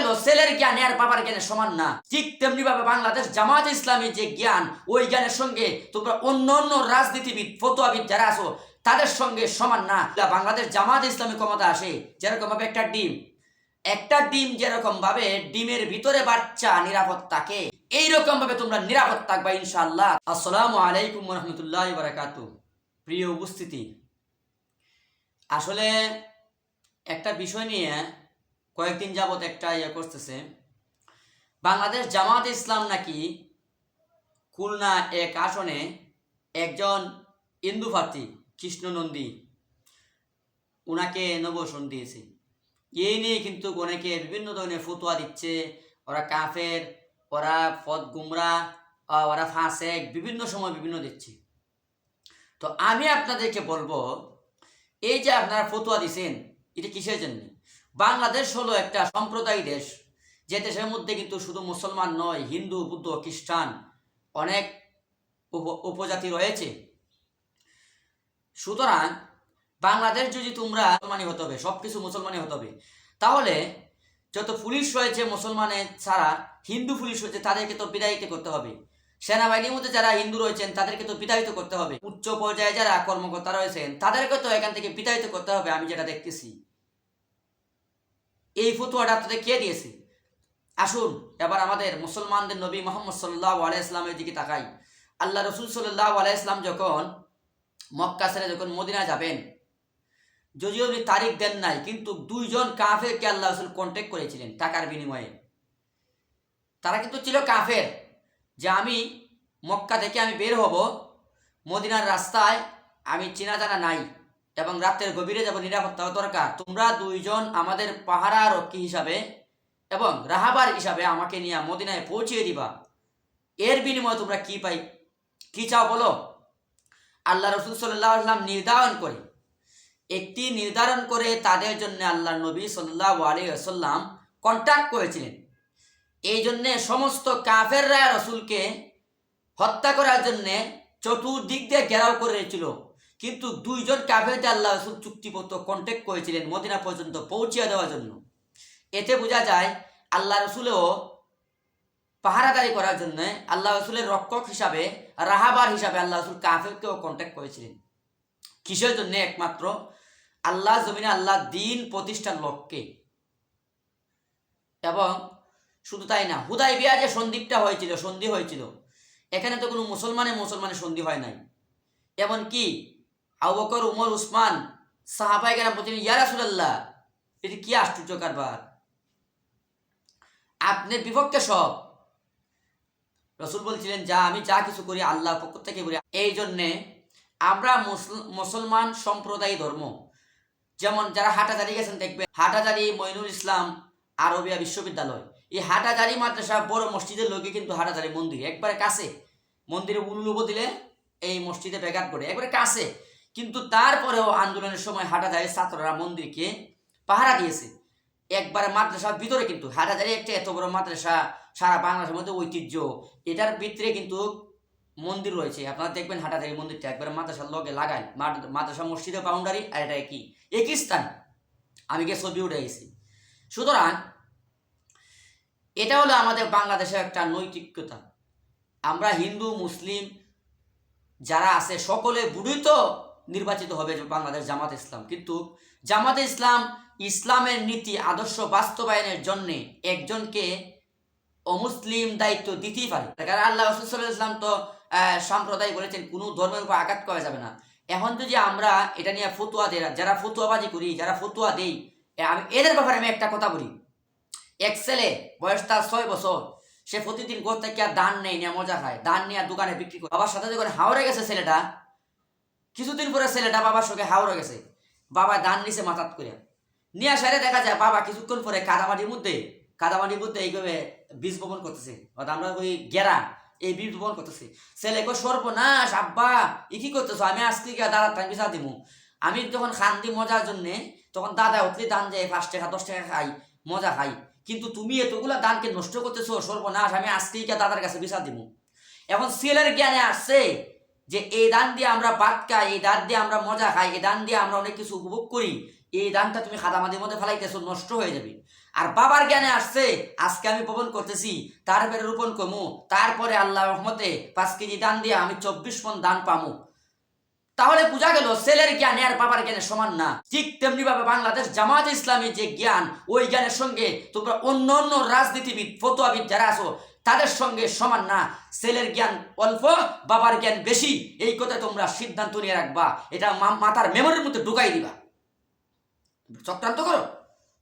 গেল ছেলের জ্ঞান আর বাবার জ্ঞানের সমান না। ঠিক তেমনি ভাবে বাংলাদেশ জামাত ইসলামী যে জ্ঞান, ওই জ্ঞানের সঙ্গে তোমরা অন্য অন্য রাজনীতিবিদ, ফতোয়াবিদ যারা আছো, তাদের সঙ্গে সমান না। বাংলাদেশ জামাত ইসলামী ক্ষমতা আসে যেরকম ভাবে একটা ডিম। একটা ডিম যেরকম ভাবে ডিমের ভিতরে বাচ্চা নিরাপদ থাকে এইরকম ভাবে তোমরা নিরাপদ থাকবা ইনশাআল্লাহ। আসসালামু আলাইকুম রহমতুল্লাহ বারাকাত প্রিয় উপস্থিতি, আসলে একটা বিষয় নিয়ে কয়েকদিন যাবত একটা ইয়ে করতেছে। বাংলাদেশ জামাত ইসলাম নাকি খুলনা এক আসনে একজন হিন্দু প্রার্থী, কৃষ্ণ নন্দী ওনাকে নবসন দিয়েছে। এই নিয়ে কিন্তু অনেকে বিভিন্ন ধরনের ফতুয়া দিচ্ছে। ওরা কাফের, ওরা পদ গুমরা ওরা ফাঁসেক, বিভিন্ন সময় বিভিন্ন দিচ্ছে। তো আমি আপনাদেরকে বলব, এই যে আপনারা ফতুয়া দিছেন, এটা কিসের জন্য? বাংলাদেশ হলো একটা সম্প্রদায় দেশ। যে দেশের মধ্যে কিন্তু শুধু মুসলমান নয়, হিন্দু, বুদ্ধ, খ্রিস্টান অনেক উপজাতি রয়েছে। সুতরাং বাংলাদেশ যদি তোমরা মুসলমানই হতে হবে সব কিছু মুসলমানই হতে হবে, তাহলে যত পুলিশ রয়েছে মুসলমানের ছাড়া, হিন্দু পুলিশ রয়েছে, তাদেরকে তো বিদায়িত করতে হবে। সেনাবাহিনীর মধ্যে যারা হিন্দু রয়েছেন, তাদেরকে তো বিতাড়িত করতে হবে। উচ্চ পর্যায়ে যারা কর্মকর্তা রয়েছেন, তাদেরকে তো এখান থেকে বিতাড়িত করতে হবে, আমি যেটা দেখতেছি। এই ফতুয়াটা আপনাদের কে দিয়েছে? আসুন, এবার আমাদের মুসলমানদের নবী মোহাম্মদ সাল্লাহ আলাইসলামের দিকে তাকাই। আল্লাহ রসুল সাল্লাহ আলাইসলাম যখন মক্কা ছেড়ে যখন মদিনা যাবেন, যদিও উনি তারিখ দেন নাই, কিন্তু দুইজন কাফেরকে আল্লাহ রসুল কন্ট্যাক্ট করেছিলেন টাকার বিনিময়ে। তারা কিন্তু ছিল কাফের। যে আমি মক্কা থেকে আমি বের হব, মদিনার রাস্তায় আমি চেনা জানা নাই। এবং রাতের গভীরে যাব নিরাপত্তা দরকার। তোমরা দুইজন আমাদের পাহারা রক্ষী হিসাবে এবং রাহাবার হিসাবে আমাকে নিয়ে মদিনায় পৌঁছিয়ে দিবা। এর বিনিময়ে তোমরা কি পাই, কি চাও বলো? আল্লাহ রসুল সাল্লাহ নির্ধারণ করে। একটি নির্ধারণ করে তাদের জন্য আল্লাহ নবী সাল্লাহ আলী আসাল্লাম কন্ট্যাক্ট করেছিলেন। এই জন্যে সমস্ত কাফেররা রসুলকে হত্যা করার জন্যে চতুর্দিক দিয়ে ঘেরাও করে রেখেছিল কিন্তু দুইজন কাফেরকে আল্লাহ রসুল চুক্তিপত্র কন্ট্যাক্ট করেছিলেন মদিনা পর্যন্ত পৌঁছিয়ে দেওয়ার জন্য। এতে বোঝা যায় আল্লাহ রসুলেও পাহারাদারি করার জন্য আল্লাহ রসুলের রক্ষক হিসাবে, রাহাবার হিসাবে আল্লাহ রসুল কাফেরকেও কন্ট্যাক্ট করেছিলেন। কিসের জন্য একমাত্র? আল্লাহ জমিনে আল্লাহ দিন প্রতিষ্ঠার লক্ষ্যে। এবং শুধু তাই না হুদাই বিয়া যে সন্দীপটা হয়েছিল, সন্ধি হয়েছিল, এখানে তো কোনো মুসলমানে মুসলমানের সন্ধি হয় নাই। এমন কি আবু বকর, উমর, উসমান সাহাবাই কেন বলছেন, ইয়া রাসূলুল্লাহ, এটি কি আশ্চর্য কারবার? আপনার বিপক্ষে সব। রসুল বলছিলেন, যা আমি যা কিছু করি আল্লাহর পক্ষ থেকে বলি এই জন্যে আমরা মুসলমান সম্প্রদায় ধর্ম। যেমন যারা হাটাজারি গেছেন, দেখবেন হাটাজারি মইনুল ইসলাম, আরবিয়া বিশ্ববিদ্যালয়। এই হাটাজারি মাদ্রাসা বড় মসজিদের লোকে কিন্তু হাটাজারি মন্দির। একবারে কাছে। মন্দিরে উলুলুব দিলে এই মসজিদে ব্যাঘাত করে একবারে কাছে। কিন্তু তারপরেও আন্দোলনের সময় হাটাজারি ছাত্ররা মন্দিরকে পাহারা দিয়েছে। একবার মাদ্রাসার ভিতরে কিন্তু হাটাজারি একটা এত বড় মাদ্রাসা, সারা বাংলাদেশের মধ্যে ঐতিহ্য, এটার ভিতরে কিন্তু মন্দির রয়েছে। আপনারা দেখবেন হাটাজারি মন্দিরটা একবারে মাদ্রাসার লগে লাগায়। মাদ- মাদ্রাসা মসজিদের বাউন্ডারি আর এটা কি? একই স্থান আমি গিয়ে ছবি উঠে গেছি। সুতরাং, এটা হলো আমাদের বাংলাদেশের একটা নৈতিকতা। আমরা হিন্দু, মুসলিম যারা আছে, সকলে বুড়ি তো নির্বাচিত হবে বাংলাদেশ জামাত ইসলাম। কিন্তু জামাত ইসলাম ইসলামের নীতি, আদর্শ বাস্তবায়নের জন্যে একজনকে অমুসলিম দায়িত্ব দিতেই পারে। কারণ আল্লাহ ইসলাম তো সম্প্রদায় বলেছেন, কোনো ধর্মের উপর আঘাত করা যাবে না। এখন যদি আমরা এটা নিয়ে ফতুয়া দেই, যারা ফতুয়াবাজি করি, যারা ফতুয়া দেই আমি, এদের ব্যাপারে আমি একটা কথা বলি। এক ছেলে বয়স তার ছয় বছর, সে প্রতিদিন ঘর থেকে আর দান নেই নিয়ে মজা খায়, দান নিয়ে দোকানে বিক্রি করে। বাবার সাথে যখন হাওড়ে গেছে ছেলেটা কিছুদিন পরে ছেলেটা বাবার সঙ্গে হাওড়ে গেছে। বাবা দান নিছে মাথাত করে নিয়ে আসারে দেখা যায় বাবা কিছুক্ষণ পরে কাদামাটির মধ্যে কাদামাটির মধ্যে এইভাবে বীজ বপন করতেছে। অর্থাৎ আমরা ওই গেরা, এই বীজ বপন করতেছে। ছেলে কো সর্বনাশ, আব্বা, ই কি করতেছো? আমি আজকে গিয়ে দাদা টাইম বিচার দিমু। আমি যখন খান দি মজার জন্যে, তখন দাদা উঠলে দান যায় পাঁচ টাকা, দশ টাকা খাই, মজা খাই। কিন্তু তুমি এতগুলা দানকে নষ্ট করতেছো, সর্বনাশ, আমি আজকে গিয়ে দাদার কাছে বিচার দিব এখন ছেলের জ্ঞানে আসছে যে এই দান দিয়ে আমরা ভাত খাই, এই দান দিয়ে আমরা মজা খাই, এই দান দিয়ে আমরা অনেক কিছু উপভোগ করি, এই দানটা তুমি খাদামাদির মধ্যে ফেলাইতেছো, নষ্ট হয়ে যাবে। আর বাবার জ্ঞানে আসছে, আজকে আমি প্রবণ করতেছি তারপরে রোপণ কমু তারপরে আল্লাহ রহমতে পাঁচ কেজি দান দিয়ে আমি চব্বিশ মন দান পামু। তাহলে বোঝা গেল, ছেলের জ্ঞানে আর বাবার জ্ঞানে সমান না। ঠিক তেমনি ভাবে বাংলাদেশ জামাত ইসলামী যে জ্ঞান, ওই জ্ঞানের সঙ্গে তোমরা অন্য অন্য রাজনীতিবিদ, ফতোয়াবিদ যারা আছো তাদের সঙ্গে সমান না। ছেলের জ্ঞান অল্প, বাবার জ্ঞান বেশি। এই কথা তোমরা সিদ্ধান্ত নিয়ে রাখবা। এটা মা- মাথার মেমোরির মধ্যে ঢুকাই দিবা। চক্রান্ত করো।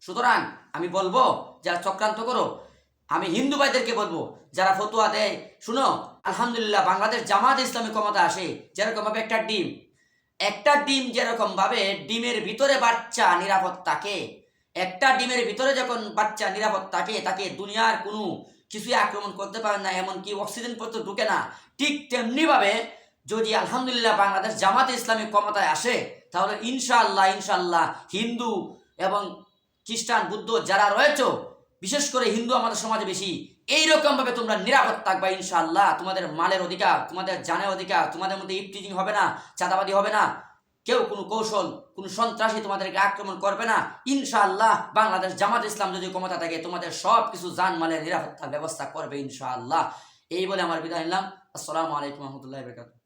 সুতরাং আমি বলব, যারা চক্রান্ত করো, আমি হিন্দু ভাইদেরকে বলব, যারা ফতোয়া দেয়, শুনো, আলহামদুলিল্লাহ বাংলাদেশ জামাত ইসলামী ক্ষমতা আসে যেরকম ভাবে একটা ডিম। একটা ডিম যেরকম ভাবে ডিমের ভিতরে বাচ্চা নিরাপদ থাকে একটা ডিমের ভিতরে যখন বাচ্চা নিরাপদ থাকে তাকে দুনিয়ার কোনো কিছুই আক্রমণ করতে পারে না, এমনকি অক্সিজেন পত্র ঢুকে না। ঠিক তেমনি ভাবে যদি আলহামদুলিল্লাহ বাংলাদেশ জামাতে ইসলামী ক্ষমতায় আসে, তাহলে ইনশাআল্লাহ ইনশাআল্লাহ হিন্দু এবং খ্রিস্টান, বুদ্ধ যারা রয়েছে, বিশেষ করে হিন্দু আমাদের সমাজে বেশি এইরকম ভাবে তোমরা নিরাপদ থাকবা ইনশাআল্লাহ। তোমাদের মালের অধিকার, তোমাদের জানের অধিকার, তোমাদের মধ্যে ইফটিজিং হবে না চাঁদাবাদি হবে না। কেউ কোনো কৌশল, কোন সন্ত্রাসী তোমাদেরকে আক্রমণ করবে না। ইনশাআল্লাহ বাংলাদেশ জামাত ইসলাম যদি ক্ষমতা থাকে, তোমাদের সব কিছু জানমালের নিরাপত্তার ব্যবস্থা করবে ইনশাআল্লাহ। এই বলে আমার বিদায় নিলাম। আসসালামু আলাইকুম রহমতুল্লাহ বরকাত